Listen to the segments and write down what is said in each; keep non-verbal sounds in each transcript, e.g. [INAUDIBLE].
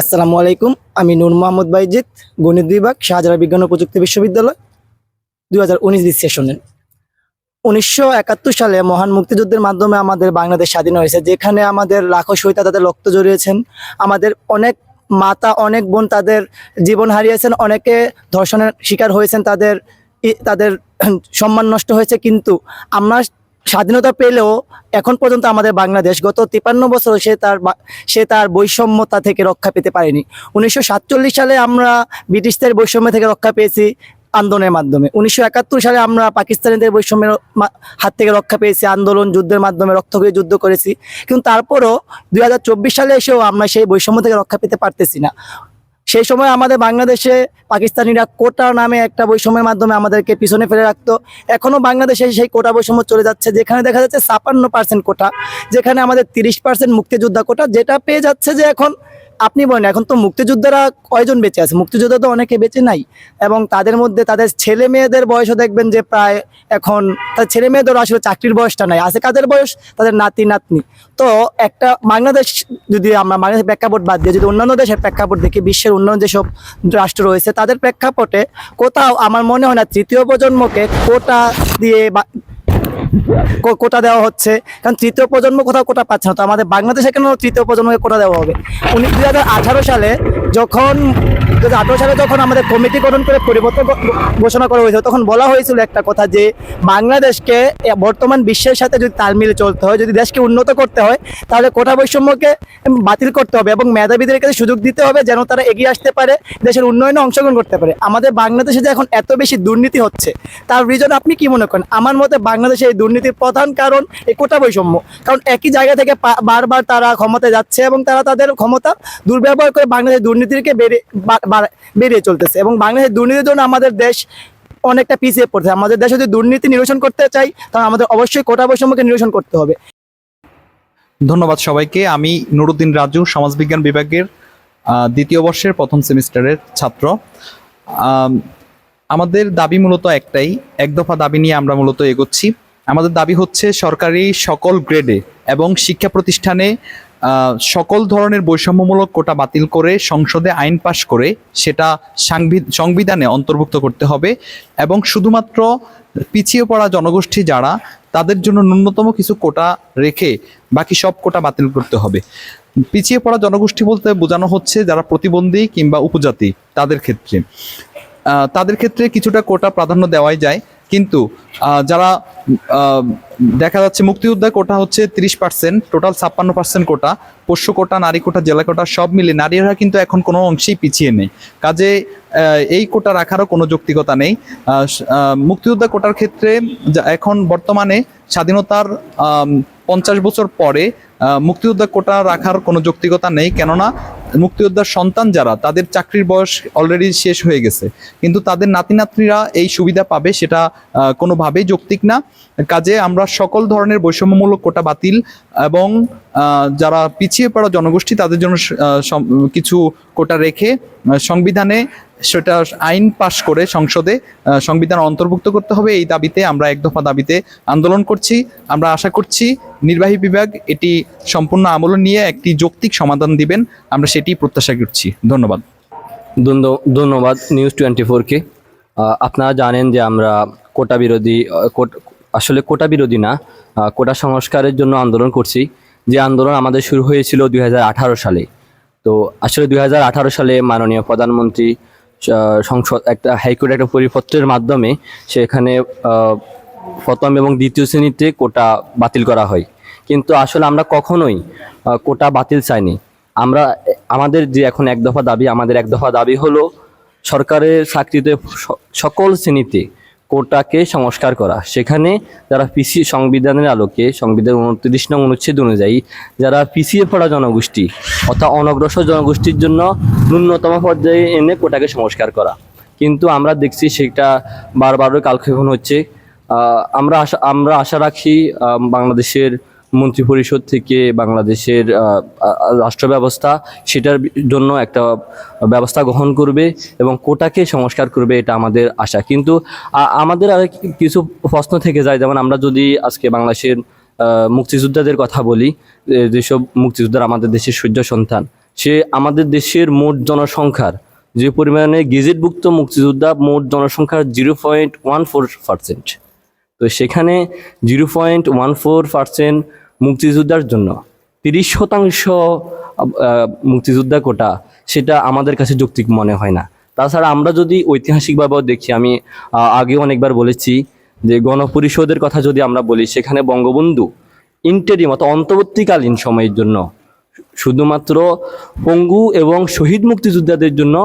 আসসালামু আলাইকুম, আমি নূর মোহাম্মদ বাইজিৎ গণিত বিভাগ শাহজালা বিজ্ঞান ও প্রযুক্তি বিশ্ববিদ্যালয়, দুই হাজার উনিশ সেশনের উনিশশো একাত্তর সালে মহান মুক্তিযুদ্ধের মাধ্যমে আমাদের বাংলাদেশ স্বাধীন হয়েছে, যেখানে আমাদের লাখো শহীদ তাদের রক্ত জড়িয়েছেন। আমাদের অনেক মাতা, অনেক বোন তাদের জীবন হারিয়েছেন, অনেকে ধর্ষণের শিকার হয়েছেন, তাদের তাদের [CLEARS THROAT] সম্মান নষ্ট হয়েছে, কিন্তু আমরা স্বাধীনতা পেলেও এখন পর্যন্ত আমাদের বাংলাদেশ গত তিপান্ন বছর সে তার সে তার বৈষম্যতা থেকে রক্ষা পেতে পারেনি। উনিশশো সাতচল্লিশ সালে আমরা ব্রিটিশদের বৈষম্য থেকে রক্ষা পেয়েছি আন্দোলনের মাধ্যমে। উনিশশো একাত্তর সালে আমরা পাকিস্তানিদের বৈষম্যের হাত থেকে রক্ষা পেয়েছি, আন্দোলন যুদ্ধের মাধ্যমে রক্ত হয়ে যুদ্ধ করেছি। কিন্তু তারপরও দুই হাজার চব্বিশ সালে এসেও আমরা সেই বৈষম্য থেকে রক্ষা পেতে পারতেছি না। সেই সময় আমাদের বাংলাদেশে পাকিস্তানিরা কোটা নামে একটা বৈষম্যের মাধ্যমে আমাদেরকে পিছনে ফেলে রাখতো। এখনও বাংলাদেশে সেই কোটা বৈষম্য চলে যাচ্ছে, যেখানে দেখা যাচ্ছে ছাপান্ন পার্সেন্ট কোটা, যেখানে আমাদের তিরিশ পার্সেন্ট মুক্তিযোদ্ধা কোটা, যেটা পেয়ে যাচ্ছে যে এখন আপনি বলেন, এখন তো মুক্তিযোদ্ধারা কয়জন বেঁচে আছে? মুক্তিযোদ্ধা তো অনেকে বেঁচে নাই। এবং তাদের মধ্যে তাদের ছেলে মেয়েদের বয়সও দেখবেন যে প্রায় এখন তাদের ছেলে মেয়েদের আসলে চাকরির বয়সটা নাই। আছে কাদের বয়স? তাদের নাতি, নাতনি। তো একটা বাংলাদেশ যদি আমরা বাংলাদেশ প্রেক্ষাপট বাদ দিয়ে যদি অন্যান্য দেশের প্রেক্ষাপট দেখি, বিশ্বের অন্যান্য যেসব রাষ্ট্র রয়েছে, তাদের প্রেক্ষাপটে কোথাও আমার মনে হয় না তৃতীয় প্রজন্মকে কোটা দিয়ে কোটা দেওয়া হচ্ছে। কারণ তৃতীয় প্রজন্ম কোথাও কোটা পাচ্ছে না। তো আমাদের বাংলাদেশে কেন তৃতীয় প্রজন্মকে কোটা দেওয়া হবে? উনি দু হাজার আঠারো সালে যখন দু হাজার আঠারো সালে যখন আমাদের কমিটি গঠন করে পরিবর্তন ঘোষণা করা হয়েছিল, তখন বলা হয়েছিল একটা কথা যে বাংলাদেশকে বর্তমান বিশ্বের সাথে যদি তাল মিলে চলতে হয়, যদি দেশকে উন্নত করতে হয়, তাহলে কোটা বৈষম্যকে বাতিল করতে হবে এবং মেধাবীদের কাছে সুযোগ দিতে হবে যেন তারা এগিয়ে আসতে পারে, দেশের উন্নয়নে অংশগ্রহণ করতে পারে। আমাদের বাংলাদেশে যে এখন এত বেশি দুর্নীতি হচ্ছে, তার রিজন আপনি কি মনে করেন? আমার মতে বাংলাদেশে এই দুর্নীতির প্রধান কারণ এই কোটা বৈষম্য। কারণ একই জায়গা থেকে বারবার তারা ক্ষমতায় যাচ্ছে এবং তারা তাদের ক্ষমতা দুর্ব্যবহার করে বাংলাদেশের দুর্নীতিকে বেড়ে বাড়া- চলতেছে। এবং বাংলাদেশের দুর্নীতির জন্য আমাদের দেশ অনেকটা পিছিয়ে পড়ছে। আমাদের দেশে যদি দুর্নীতি নিরসন করতে চাই তাহলে আমাদের অবশ্যই কোটা বৈষম্যকে নিরসন করতে হবে। ধন্যবাদ সবাইকে। আমি নুরুদ্দিন রাজু সমাজবিজ্ঞান বিভাগের দ্বিতীয় বর্ষের প্রথম সেমিস্টারের ছাত্র। আম, আমাদের দাবি মূলত একটাই এক দফা দাবি নিয়ে আমরা মূলত এগোচ্ছি। আমাদের দাবি হচ্ছে সরকারি সকল গ্রেডে এবং শিক্ষা প্রতিষ্ঠানে সকল ধরনের বৈষম্যমূলক কোটা বাতিল করে সংসদে আইন পাশ করে সেটা সংবিধানে অন্তর্ভুক্ত করতে হবে এবং শুধুমাত্র পিছিয়ে পড়া জনগোষ্ঠী যারা, তাদের জন্য ন্যূনতম কিছু কোটা রেখে বাকি সব কোটা বাতিল করতে হবে। পিছিয়ে পড়া জনগোষ্ঠী বলতে বোঝানো হচ্ছে যারা প্রতিবন্ধী কিংবা উপজাতি, তাদের ক্ষেত্রে। তাদের ক্ষেত্রে কিছুটা কোটা প্রাধান্য দেওয়াই যায়। কিন্তু যারা দেখা যাচ্ছে মুক্তিযোদ্ধা কোটা হচ্ছে তিরিশ পার্সেন্ট, টোটাল ছাপ্পান্ন পার্সেন্ট কোটা, পোষ্য কোটা, নারী কোটা, জেলা কোটা, সব মিলে নারীরা কিন্তু এখন কোনো অংশেই পিছিয়ে নেই। কাজে এই কোটা রাখারও কোনো যৌক্তিকতা নেই। মুক্তিযোদ্ধা কোটার ক্ষেত্রে এখন বর্তমানে স্বাধীনতার পঞ্চাশ বছর পরে মুক্তিযোদ্ধা কোটা রাখার কোনো যৌক্তিকতা নেই। কেননা মুক্তিযোদ্ধার সন্তান যারা, তাদের চাকরির বয়স অলরেডি শেষ হয়ে গেছে। কিন্তু তাদের নাতি নাতনিরা এই সুবিধা পাবে সেটা কোনোভাবেই যৌক্তিক না। কাজে আমরা সকল ধরনের বৈষম্যমূলক কোটা বাতিল এবং যারা পিছিয়ে পড়া জনগোষ্ঠী, তাদের জন্য কিছু কোটা রেখে সংবিধানে সেটা আইন পাশ করে সংসদে সংবিধান অন্তর্ভুক্ত করতে হবে। এই দাবিতে আমরা এক দফা দাবিতে আন্দোলন করছি। আমরা আশা করছি নির্বাহী বিভাগ এটি সম্পূর্ণ আমল নিয়ে একটি যৌক্তিক সমাধান দিবেন। আমরা সেটি প্রত্যাশা করছি। ধন্যবাদ। ধন্যবাদ নিউজ টোয়েন্টি ফোরকে। আপনারা জানেন যে আমরা কোটা বিরোধী আসলে কোটা বিরোধী না কোটা সংস্কারের জন্য আন্দোলন করছি। যে আন্দোলন আমাদের শুরু হয়েছিল দুই হাজার আঠারো সালে। তো আসলে দুই হাজার আঠারো সালে মাননীয় প্রধানমন্ত্রী সংসদ, একটা হাইকোর্ট একটা পরিপত্রের মাধ্যমে সেখানে প্রথম এবং দ্বিতীয় শ্রেণীতে কোটা বাতিল করা হয়। কিন্তু আসলে আমরা কখনোই কোটা বাতিল চাইনি। আমরা, আমাদের যে এখন এক দফা দাবি, আমাদের এক দফা দাবি হলো সরকারের চাকরিতে সকল শ্রেণীতে কোটাকে সংস্কার করা। সেখানে যারা পিসি সংবিধানের আলোকে, সংবিধান উনত্রিশ নং অনুচ্ছেদ অনুযায়ী যারা পিছিয়ে পড়া জনগোষ্ঠী অর্থাৎ অনগ্রসর জনগোষ্ঠীর জন্য ন্যূনতম পর্যায়ে এনে কোটাকে সংস্কার করা। কিন্তু আমরা দেখছি সেটা বারবারই কালক্ষেপণ হচ্ছে। আমরা আশা আমরা আশা রাখি বাংলাদেশের মন্ত্রিপরিষদ থেকে বাংলাদেশের রাষ্ট্র ব্যবস্থা, সেটার জন্য একটা ব্যবস্থা গ্রহণ করবে এবং কোটাকে সংস্কার করবে এটা আমাদের আশা। কিন্তু আমাদের আর কিছু প্রশ্ন থেকে যায়, যেমন আমরা যদি আজকে বাংলাদেশের মুক্তিযোদ্ধাদের কথা বলি যেসব মুক্তিযোদ্ধারা আমাদের দেশের সূর্য সন্তান, সে আমাদের দেশের মোট জনসংখ্যার, যে পরিমাণে গেজেটভুক্ত মুক্তিযোদ্ধা মোট জনসংখ্যার zero point one four percent তো সেখানে zero point one four percent মুক্তিযোদ্ধার জন্য তিরিশ শতাংশ মুক্তিযোদ্ধা কোটা সেটা আমাদের কাছে যৌক্তিক মনে হয় না। তাছাড়া আমরা যদি ঐতিহাসিকভাবেও দেখি, আমি আগে অনেকবার বলেছি যে গণপরিষদের কথা যদি আমরা বলি, সেখানে বঙ্গবন্ধু ইন্টারিম অর্থাৎ অন্তর্বর্তীকালীন সময়ের জন্য শুধুমাত্র পঙ্গু এবং শহীদ মুক্তিযোদ্ধাদের জন্য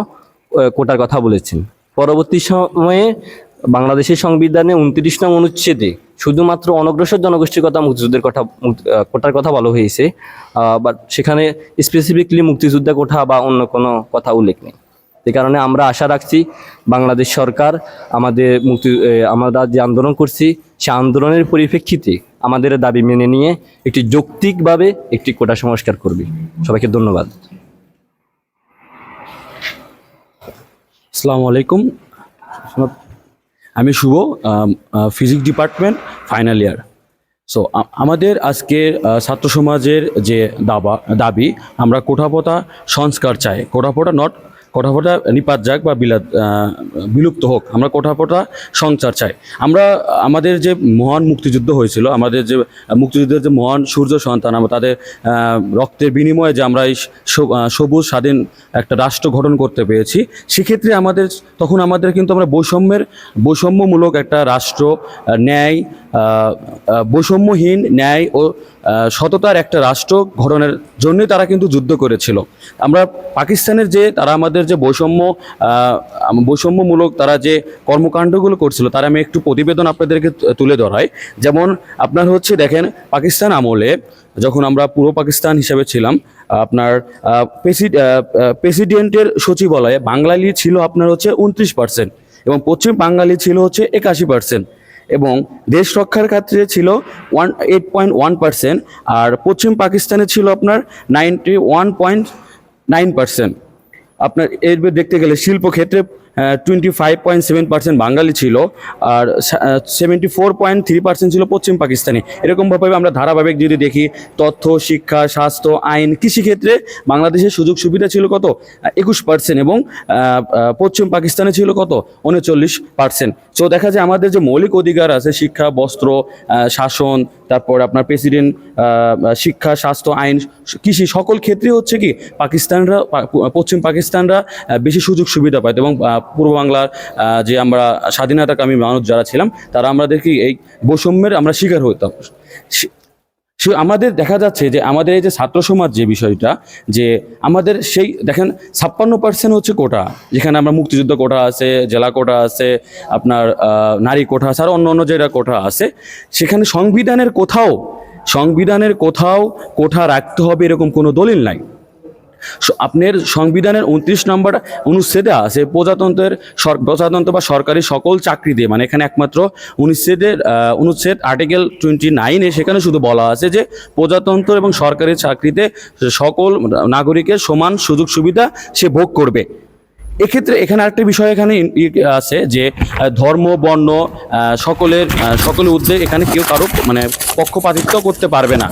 কোটার কথা বলেছেন। পরবর্তী সময়ে বাংলাদেশের সংবিধানে উনত্রিশ নং অনুচ্ছেদে শুধুমাত্র অনগ্রসর জনগোষ্ঠীর কথা মুক্তিযুদ্ধের কথা কোটার কথা বলা হয়েছে বাট সেখানে স্পেসিফিকলি মুক্তিযোদ্ধা কোঠা বা অন্য কোনো কথা উল্লেখ নেই। যে কারণে আমরা আশা রাখছি বাংলাদেশ সরকার আমাদের মুক্তি আমরা যে আন্দোলন করছি, সে আন্দোলনের পরিপ্রেক্ষিতে আমাদের দাবি মেনে নিয়ে একটি যৌক্তিকভাবে একটি কোটা সংস্কার করবে। সবাইকে ধন্যবাদ। আসসালামু আলাইকুম। আমি Shuvo physics department final year so আমাদের আজকের আহ, ছাত্র সমাজের যে দাবা দাবি আমরা কোঠাপোতা সংস্কার চাই। কোঠাপোতা নট কোঠাপোতা নিপাত যাক বা বিলাত বিলুপ্ত হোক, আমরা কোঠাপোতা সংস্কার চাই। আমরা আমাদের যে মহান মুক্তিযুদ্ধ হয়েছিল, আমাদের যে মুক্তিযুদ্ধের যে মহান সূর্য সন্তান, আমরা তাদের রক্তের বিনিময়ে যে আমরা এই সবুজ স্বাধীন একটা রাষ্ট্র গঠন করতে পেরেছি, সেক্ষেত্রে আমাদের, তখন আমাদের কিন্তু আমরা বৈষম্যের বৈষম্যমূলক একটা রাষ্ট্র ন্যায় বৈষম্যহীন ন্যায় ও সততার একটা রাষ্ট্র গঠনের জন্যই তারা কিন্তু যুদ্ধ করেছিল। আমরা পাকিস্তানের যে, তারা আমাদের যে বৈষম্য বৈষম্যমূলক তারা যে কর্মকাণ্ডগুলো করছিল, তার আমি একটু প্রতিবেদন আপনাদেরকে তুলে ধরাই যেমন আপনার হচ্ছে দেখেন, পাকিস্তান আমলে যখন আমরা পূর্ব পাকিস্তান হিসেবে ছিলাম, আপনার প্রেসিডেন্টের সচিবালয়ে বাঙালি ছিল আপনার হচ্ছে উনত্রিশ পার্সেন্ট এবং পশ্চিম বাঙালি ছিল হচ্ছে একাশি পার্সেন্ট এবং দেশ রক্ষার ক্ষেত্রে ছিল one eight point one percent আর পশ্চিম পাকিস্তানে ছিল আপনার ninety one point nine percent আপনার এর দেখতে গেলে শিল্পক্ষেত্রে twenty five point seven percent বাঙালি ছিল আর seventy four point three percent ছিল পশ্চিম পাকিস্তানি। এরকমভাবে আমরা ধারাবাহিক যদি দেখি, তথ্য, শিক্ষা, স্বাস্থ্য, আইন, কৃষিক্ষেত্রে বাংলাদেশের সুযোগ সুবিধা ছিল কত? একুশ পার্সেন্ট এবং পশ্চিম পাকিস্তানে ছিল কত? উনচল্লিশ পার্সেন্ট সো দেখা যায় আমাদের যে মৌলিক অধিকার আছে, শিক্ষা, বস্ত্র শাসন তারপর আপনার প্রেসিডেন্ট শিক্ষা, স্বাস্থ্য, আইন, কৃষি সকল ক্ষেত্রে হচ্ছে কি, পাকিস্তানরা পশ্চিম পাকিস্তানরা বেশি সুযোগ সুবিধা পায়। এবং পূর্ব বাংলার যে আমরা স্বাধীনতাকামী মানুষ যারা ছিলাম, তারা আমাদেরকে এই বৈষম্যের আমরা শিকার হতাম সে- আমাদের দেখা যাচ্ছে যে আমাদের এই যে ছাত্র সমাজ যে বিষয়টা, যে আমাদের সেই, দেখেন, ছাপ্পান্ন পার্সেন্ট হচ্ছে কোটা, যেখানে আমরা মুক্তিযুদ্ধ কোটা আছে, জেলা কোটা আছে, আপনার নারী কোটা আছে, আর অন্য অন্য যেটা কোটা আছে, সেখানে সংবিধানের কোথাও সংবিধানের কোথাও কোঠা রাখতে হবে এরকম কোনো দলিল নাই। আপনার সংবিধানের উনত্রিশ নম্বর অনুচ্ছেদে আছে প্রজাতন্ত্রের প্রজাতন্ত্র বা সরকারি সকল চাকরি দিয়ে। মানে এখানে একমাত্র অনুচ্ছেদের অনুচ্ছেদ আর্টিকেল টোয়েন্টি নাইনে সেখানে শুধু বলা আছে যে প্রজাতন্ত্র এবং সরকারি চাকরিতে সকল নাগরিকের সমান সুযোগ সুবিধা সে ভোগ করবে। এক্ষেত্রে এখানে আরেকটা বিষয় এখানে আছে যে ধর্ম, বর্ণ সকলের সকলের উদ্যোগ এখানে কেউ কারও মানে পক্ষপাতিত্ব করতে পারবে না।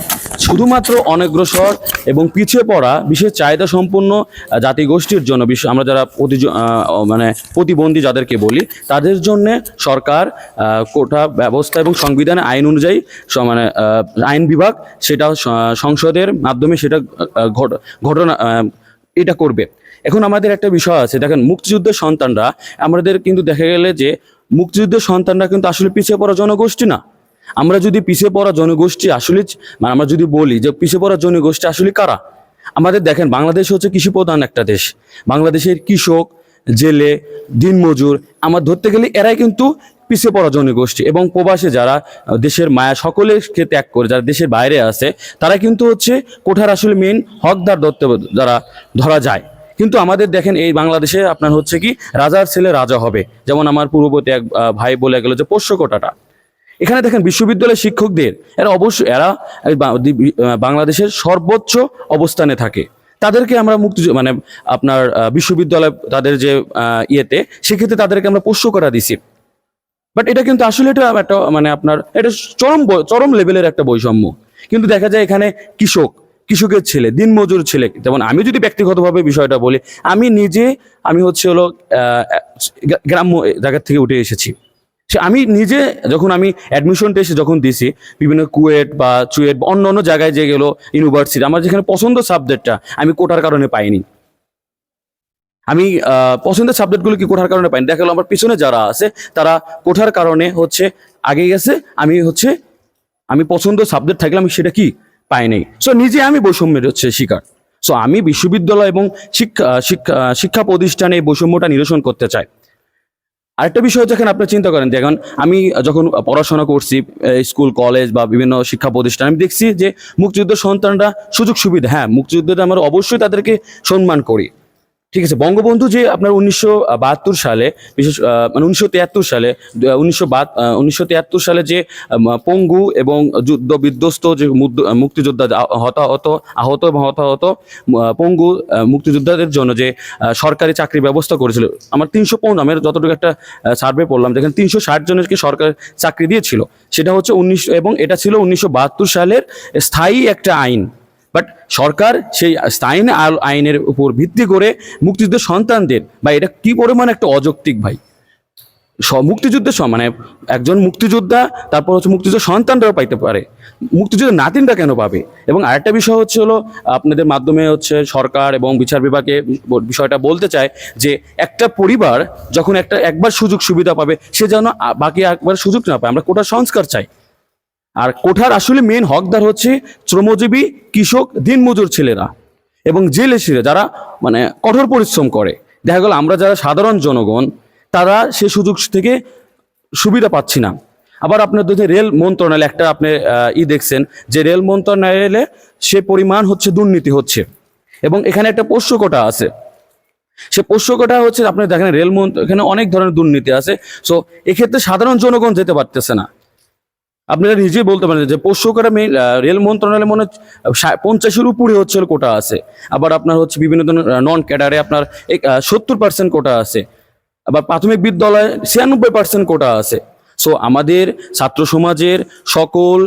শুধুমাত্র অনগ্রসর এবং পিছিয়ে পড়া বিশেষ চাহিদা সম্পন্ন জাতিগোষ্ঠীর জন্য বিশ্ব আমরা যারা প্রতি মানে প্রতিবন্ধী যাদেরকে বলি, তাদের জন্য সরকার কোটা ব্যবস্থা এবং সংবিধানের আইন অনুযায়ী মানে আইন বিভাগ সেটা সংসদের মাধ্যমে সেটা ঘটনা এটা করবে। এখন আমাদের একটা বিষয় আছে, দেখেন মুক্তিযুদ্ধের সন্তানরা, আমাদের কিন্তু দেখা গেলে যে মুক্তিযুদ্ধের সন্তানরা কিন্তু আসলে পিছিয়ে পড়া জনগোষ্ঠী না। আমরা যদি পিছিয়ে পড়া জনগোষ্ঠী আসলে মানে আমরা যদি বলি যে পিছিয়ে পড়া জনগোষ্ঠী আসলে কারা? আমাদের দেখেন, বাংলাদেশ হচ্ছে কৃষি প্রধান একটা দেশ। বাংলাদেশের কৃষক, জেলে, দিনমজুর, আমার ধরতে গেলে এরাই কিন্তু পিছিয়ে পড়া জনগোষ্ঠী এবং প্রবাসে যারা দেশের মায়া সকলেরকে ত্যাগ করে, যারা দেশের বাইরে আছে, তারা কিন্তু হচ্ছে কোঠার আসলে মেন হকদার দত্ত যারা ধরা যায়। কিন্তু আমাদের দেখেন, এই বাংলাদেশে আপনার হচ্ছে কি, রাজার ছেলে রাজা হবে। যেমন আমার পূর্ববর্তী এক ভাই বলে গেল যে পোষ্য কোটাটা। এখানে দেখেন বিশ্ববিদ্যালয়ের শিক্ষকদের, এরা অবশ্যই, এরা বাংলাদেশের সর্বোচ্চ অবস্থানে থাকে। তাদেরকে আমরা মুক্তি মানে আপনার বিশ্ববিদ্যালয়, তাদের যে ইয়েতে, সেক্ষেত্রে তাদেরকে আমরা পোষ্য করা দিছি। বাট এটা কিন্তু আসলে এটা একটা মানে আপনার, এটা চরম চরম লেভেলের একটা বৈষম্য। কিন্তু দেখা যায় এখানে কৃষক, কৃষকের ছেলে, দিনমজুর ছেলে, যেমন আমি যদি ব্যক্তিগতভাবে বিষয়টা বলি, আমি নিজে, আমি হচ্ছে হলো গ্রাম্য জায়গা থেকে উঠে এসেছি। সে আমি নিজে যখন আমি অ্যাডমিশন টেস্টে যখন দিছি, বিভিন্ন কুয়েট বা চুয়েট বা অন্য অন্য জায়গায় যে গেলো ইউনিভার্সিটি আমার যেখানে পছন্দ সাবজেক্টটা আমি কোটার কারণে পাইনি। আমি পছন্দের সাবজেক্টগুলো কি কোঠার কারণে পাইনি? দেখা গেলো আমার পিছনে যারা আছে, তারা কোঠার কারণে হচ্ছে আগে গেছে, আমি হচ্ছে, আমি পছন্দ সাবজেক্ট থাকলে আমি সেটা কি পাই নাই। সো নিজে আমি বৈষম্যের হচ্ছে শিকার। সো আমি বিশ্ববিদ্যালয় এবং শিক্ষা শিক্ষা শিক্ষা প্রতিষ্ঠানে এই বৈষম্যটা নিরসন করতে চাই। আরেকটা বিষয় যখন আপনি চিন্তা করেন দেখুন আমি যখন পড়াশোনা করছি স্কুল, কলেজ বা বিভিন্ন শিক্ষা প্রতিষ্ঠান, আমি দেখছি যে মুক্তিযুদ্ধ সন্তানরা সুযোগ সুবিধা হ্যাঁ মুক্তিযুদ্ধটা আমরা অবশ্যই তাদেরকে সম্মান করি। ঠিক আছে, বঙ্গবন্ধু যে আপনার উনিশশো বাহাত্তর সালে, বিশেষ মানে উনিশশো তিয়াত্তর সালে উনিশশো উনিশশো সালে যে পঙ্গু এবং যুদ্ধ বিধ্বস্ত যে মুক্তিযোদ্ধা হতাহত, আহত এবং হতাহত পঙ্গু মুক্তিযোদ্ধাদের জন্য যে সরকারি চাকরি ব্যবস্থা করেছিল। আমার তিনশো পনেরো, আমি যতটুকু একটা সার্ভে পড়লাম যেখানে তিনশো ষাট জনেরকে সরকার চাকরি দিয়েছিল? সেটা হচ্ছে উনিশশো এবং এটা ছিল উনিশশো বাহাত্তর সালের স্থায়ী একটা আইন। বাট সরকার সেই স্থায়ী আইনের উপর ভিত্তি করে মুক্তিযুদ্ধের সন্তানদের বা এটা কি পরিমাণ একটা অযৌক্তিক ভাই? স- মুক্তিযুদ্ধের মানে একজন মুক্তিযোদ্ধা, তারপর হচ্ছে মুক্তিযুদ্ধের সন্তানরাও পাইতে পারে। মুক্তিযুদ্ধের নাতিনটা কেন পাবে? এবং আরেকটা বিষয় হচ্ছে হলো, আপনাদের মাধ্যমে হচ্ছে সরকার এবং বিচার বিভাগে বিষয়টা বলতে চায় যে, একটা পরিবার যখন একটা একবার সুযোগ সুবিধা পাবে, সে যেন বাকি একবার সুযোগ না পায়। আমরা কোটা সংস্কার চাই। আর কোঠার আসলে মেন হকদার হচ্ছে শ্রমজীবী, কৃষক, দিনমজুর ছেলেরা এবং জেলে জেলেসিরা যারা মানে কঠোর পরিশ্রম করে। দেখা গেল আমরা যারা সাধারণ জনগণ, তারা সে সুযোগ থেকে সুবিধা পাচ্ছি না। আবার আপনার যদি রেল মন্ত্রণালয় একটা আপনি ই দেখছেন যে রেল মন্ত্রণালয়ে সে পরিমাণ হচ্ছে দুর্নীতি হচ্ছে এবং এখানে একটা পোষ্য কোটা আছে। সে পোষ্য কোটা হচ্ছে, আপনি দেখেন রেল মন্ত্র, এখানে অনেক ধরনের দুর্নীতি আছে। সো এক্ষেত্রে সাধারণ জনগণ যেতে পারতেছে না। আপনারা নিজেই বলতে পারেন যে পোষ্য কোটা মেইন রেল মন্ত্রণালয় মনে পঞ্চাশের উপরে হচ্ছে কোটা আছে। আবার আপনার হচ্ছে বিভিন্ন ধরনের নন ক্যাডারে আপনার সত্তর পার্সেন্ট কোটা আছে। আবার প্রাথমিক বিদ্যালয়ে ছিয়ানব্বই পার্সেন্ট কোটা আছে। সো আমাদের ছাত্র সমাজের সকল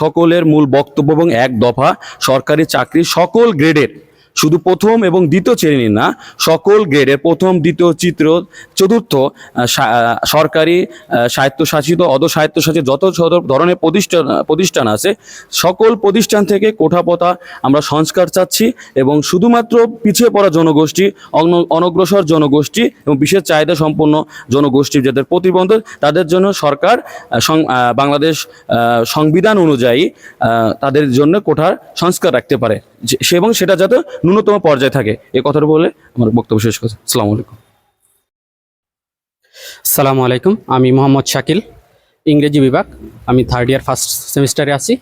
সকলের মূল বক্তব্য এবং এক দফা সরকারি চাকরি সকল গ্রেডের শুধু প্রথম এবং দ্বিতীয় শ্রেণির না, সকল গ্রেডের প্রথম, দ্বিতীয়, চিত্র, চতুর্থ সরকারি স্বায়ত্তশাসিত অধ স্বায়ত্তশাসিত যত ধরনের প্রতিষ্ঠান প্রতিষ্ঠান আছে, সকল প্রতিষ্ঠান থেকে কোঠাপোতা আমরা সংস্কার চাচ্ছি এবং শুধুমাত্র পিছিয়ে পড়া জনগোষ্ঠী অনগ্রসর জনগোষ্ঠী এবং বিশেষ চাহিদা সম্পন্ন জনগোষ্ঠী যাদের প্রতিবন্ধক, তাদের জন্য সরকার বাংলাদেশ সংবিধান অনুযায়ী তাদের জন্য কোঠার সংস্কার রাখতে পারে। এবং সেটা যাতে ন্যূনতম পর্যায়ে থাকে। এ কথাটা বলে আমার বক্তব্য শেষ করছি। আসসালামু আলাইকুম। সালামু আলাইকুম। আমি মোহাম্মদ শাকিল, ইংরেজি বিভাগ। আমি থার্ড ইয়ার ফার্স্ট সেমিস্টারে আছি।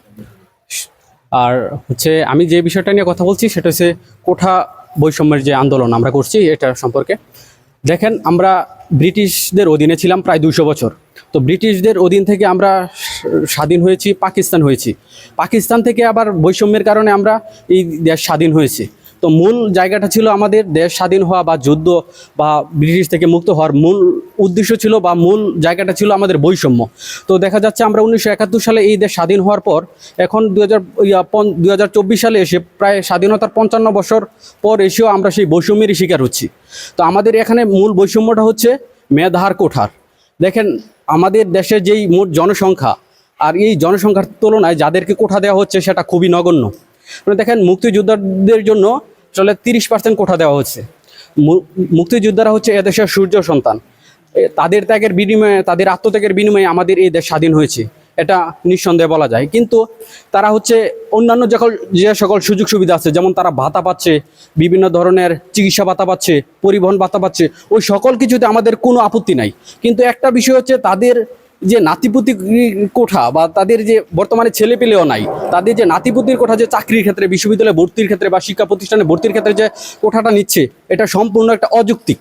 আর হচ্ছে আমি যে বিষয়টা নিয়ে কথা বলছি, সেটা হচ্ছে কোঠা বৈষম্যের যে আন্দোলন আমরা করছি, এটা সম্পর্কে। দেখেন, আমরা ব্রিটিশদের অধীনে ছিলাম প্রায় দুশো বছর। তো ব্রিটিশদের অধীন থেকে আমরা স্বাধীন হয়েছি, পাকিস্তান হয়েছি। পাকিস্তান থেকে আবার বৈষম্যের কারণে আমরা এই দেশ স্বাধীন হয়েছি। তো মূল জায়গাটা ছিল আমাদের দেশ স্বাধীন হওয়া বা যুদ্ধ বা ব্রিটিশ থেকে মুক্ত হওয়ার মূল উদ্দেশ্য ছিল বা মূল জায়গাটা ছিল আমাদের বৈষম্য। তো দেখা যাচ্ছে আমরা উনিশশো একাত্তর সালে এই দেশ স্বাধীন হওয়ার পর এখন দু হাজার সালে এসে প্রায় স্বাধীনতার পঞ্চান্ন বছর পর এসেও আমরা সেই বৈষম্যেরই শিকার হচ্ছি। তো আমাদের এখানে মূল বৈষম্যটা হচ্ছে মেধার কোঠার। দেখেন আমাদের দেশের যেই মোট জনসংখ্যা আর এই জনসংখ্যার তুলনায় যাদেরকে কোঠা দেওয়া হচ্ছে সেটা খুবই নগণ্য। দেখেন মুক্তিযোদ্ধাদের জন্য চলে তিরিশ পার্সেন্ট কোঠা দেওয়া হচ্ছে। মুক্তিযোদ্ধারা হচ্ছে এদেশের সূর্য সন্তান। তাদের ত্যাগের বিনিময়ে, তাদের আত্মত্যাগের বিনিময়ে আমাদের এই দেশ স্বাধীন হয়েছে। এটা নিঃসন্দেহে বলা যায়। কিন্তু তারা হচ্ছে অন্যান্য যখন যে সকল সুযোগ সুবিধা আছে, যেমন তারা ভাতা পাচ্ছে, বিভিন্ন ধরনের চিকিৎসা ভাতা পাচ্ছে, পরিবহন ভাতা পাচ্ছে, ওই সকল কিছুতে আমাদের কোনো আপত্তি নাই। কিন্তু একটা বিষয় হচ্ছে তাদের যে নাতিপুতি কোঠা বা তাদের যে বর্তমানে ছেলে পেলেও নাই, তাদের যে নাতিপুতির কোঠা, যে চাকরির ক্ষেত্রে, বিশ্ববিদ্যালয়ে ভর্তির ক্ষেত্রে বা শিক্ষা প্রতিষ্ঠানে ভর্তির ক্ষেত্রে যে কোঠাটা নিচ্ছে, এটা সম্পূর্ণ একটা অযৌক্তিক।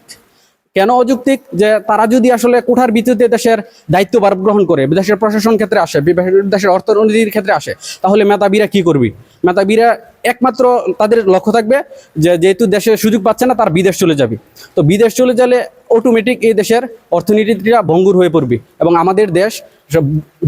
কেন অযৌক্তিক? যে তারা যদি আসলে কোঠার ভিত্তিতে দেশের দায়িত্বভার গ্রহণ করে, দেশের প্রশাসন ক্ষেত্রে আসে দেশের অর্থনীতির ক্ষেত্রে আসে, তাহলে মেধাবীরা কি করবি? মেধাবীরা একমাত্র তাদের লক্ষ্য থাকবে যে যেহেতু দেশে সুযোগ পাচ্ছে না, তার বিদেশ চলে যাবে। তো বিদেশ চলে গেলে অটোমেটিক এই দেশের অর্থনীতিটা ভঙ্গুর হয়ে পড়বে এবং আমাদের দেশ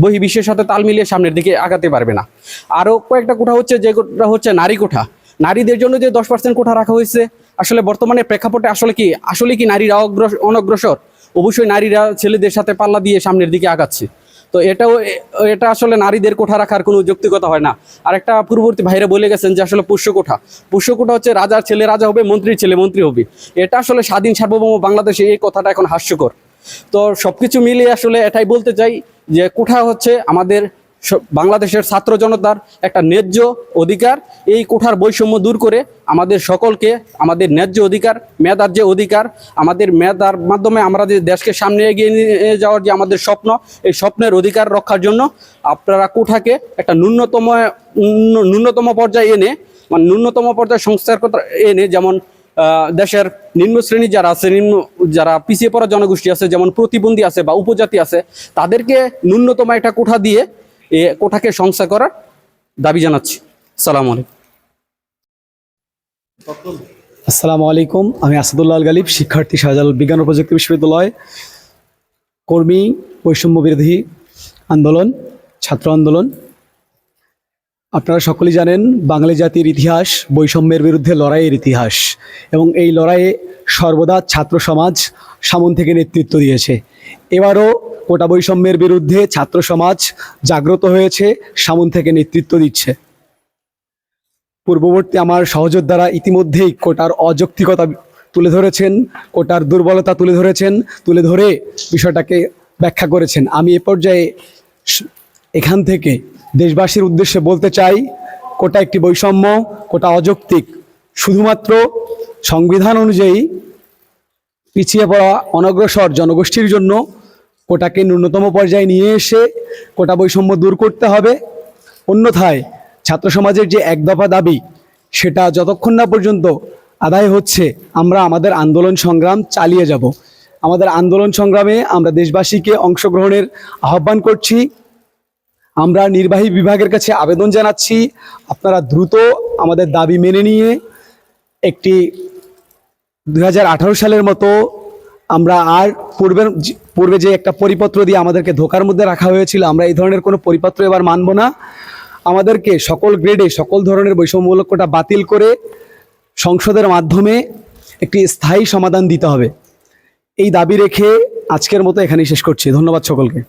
বহির্বিশ্বের সাথে তাল মিলিয়ে সামনের দিকে আগাতে পারবে না। আরও কয়েকটা কোঠা হচ্ছে যে কোঠা হচ্ছে নারী কোঠা। নারীদের জন্য যে দশ পার্সেন্ট কোঠা রাখা হয়েছে, আসলে বর্তমানে প্রেক্ষাপটে আসলে কি আসলে কি নারীরা অগ্রস- অনগ্রসর? অবশ্যই নারীরা ছেলেদের সাথে পাল্লা দিয়ে সামনের দিকে আগাচ্ছে। তো এটাও, এটা আসলে নারীদের কোঠা রাখার কোনো যৌক্তিকতা হয় না। আর একটা পূর্ববর্তী ভাইরা বলে গেছেন যে আসলে পুষ্য কোঠা। পুষ্য কোঠা হচ্ছে রাজার ছেলে, রাজা হবে, মন্ত্রীর ছেলে, মন্ত্রী হবে। এটা আসলে স্বাধীন সার্বভৌম বাংলাদেশে এই কথাটা এখন হাস্যকর। তো সবকিছু মিলিয়ে আসলে এটাই বলতে চাই যে কোঠা হচ্ছে আমাদের বাংলাদেশের ছাত্র জনতার একটা ন্যায্য অধিকার, এই কোঠার বৈষম্য দূর করে আমাদের সকলকে, আমাদের ন্যায্য অধিকার, মেধার যে অধিকার, আমাদের মেধার মাধ্যমে আমরা যে দেশকে সামনে এগিয়ে নিয়ে যাওয়ার যে আমাদের স্বপ্ন, এই স্বপ্নের অধিকার রক্ষার জন্য আপনারা কোঠাকে একটা ন্যূনতম ন্যূনতম পর্যায়ে এনে মানে ন্যূনতম পর্যায়ে সংস্কার কথা এনে যেমন দেশের নিম্ন শ্রেণি যারা আছে, নিম্ন, যারা পিছিয়ে পড়া জনগোষ্ঠী আছে, যেমন প্রতিবন্ধী আছে বা উপজাতি আছে, তাদেরকে ন্যূনতম একটা কোঠা দিয়ে এ কোঠাকে সংস্কার করার দাবি জানাচ্ছি। সালাম আলাইকুম। আসসালামু আলাইকুম, আমি আসাদুল্লাহ গালিব শিক্ষার্থী শাহজালাল বিজ্ঞান ও প্রযুক্তি বিশ্ববিদ্যালয় কর্মী বৈষম্য বিরোধী আন্দোলন, ছাত্র আন্দোলন। আপনারা সকলেই জানেন, বাঙালি জাতির ইতিহাস বৈষম্যের বিরুদ্ধে লড়াইয়ের ইতিহাস এবং এই লড়াইয়ে সর্বদা ছাত্র সমাজ সামন থেকে নেতৃত্ব দিয়েছে। এবারও কোটা বৈষম্যের বিরুদ্ধে ছাত্র সমাজ জাগ্রত হয়েছে, সামন থেকে নেতৃত্ব দিচ্ছে। পূর্ববর্তী আমার সহযোদ্ধারা ইতিমধ্যেই কোটার অযৌক্তিকতা তুলে ধরেছেন, কোটার দুর্বলতা তুলে ধরেছেন, তুলে ধরে বিষয়টাকে ব্যাখ্যা করেছেন। আমি এ পর্যায়ে এখান থেকে দেশবাসীর উদ্দেশ্যে বলতে চাই, কোটা একটি বৈষম্য, কোটা অযৌক্তিক। শুধুমাত্র সংবিধান অনুযায়ী পিছিয়ে পড়া, অনগ্রসর জনগোষ্ঠীর জন্য কোটাকে ন্যূনতম পর্যায়ে নিয়ে এসে কোটা বৈষম্য দূর করতে হবে। অন্যথায় ছাত্র সমাজের যে এক দফা দাবি, সেটা যতক্ষণ না পর্যন্ত আদায় হচ্ছে, আমরা আমাদের আন্দোলন সংগ্রাম চালিয়ে যাব। আমাদের আন্দোলন সংগ্রামে আমরা দেশবাসীকে অংশগ্রহণের আহ্বান করছি। আমরা নির্বাহী বিভাগের কাছে আবেদন জানাচ্ছি, আপনারা দ্রুত আমাদের দাবি মেনে নিয়ে একটি দু হাজার আঠারো সালের মতো আমরা আর পূর্বের পূর্বে যে একটা পরিপত্র দিয়ে আমাদেরকে ধোকার মধ্যে রাখা হয়েছিল, আমরা এই ধরনের কোনো পরিপত্র এবার মানব না। আমাদেরকে সকল গ্রেডে, সকল ধরনের বৈষম্যমূলক কোটা বাতিল করে সংসদের মাধ্যমে একটি স্থায়ী সমাধান দিতে হবে। এই দাবি রেখে আজকের মতো এখানেই শেষ করছি। ধন্যবাদ সকলকে।